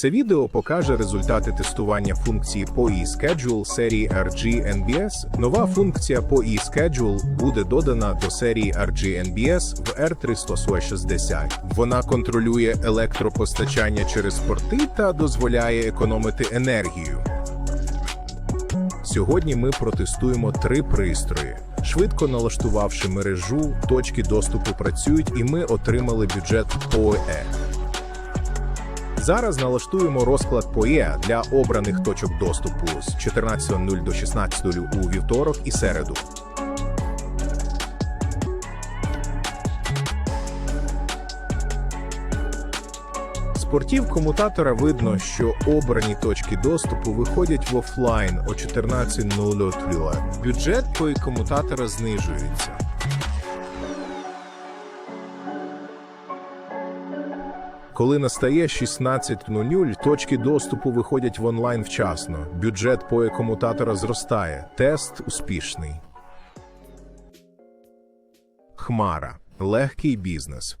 Це відео покаже результати тестування функції POE Schedule серії RG NBS. Нова функція POE Schedule буде додана до серії RG NBS в R360. Вона контролює електропостачання через порти та дозволяє економити енергію. Сьогодні ми протестуємо три пристрої. Швидко налаштувавши мережу, точки доступу працюють, і ми отримали бюджет POE. Зараз налаштуємо розклад POE для обраних точок доступу з 14.00 до 16.00 у вівторок і середу. З портів комутатора видно, що обрані точки доступу виходять в офлайн о 14.00. Бюджет по комутатора знижується. Коли настає 16.00, точки доступу виходять в онлайн вчасно. Бюджет по комутатора зростає. Тест успішний. Хмара. Легкий бізнес.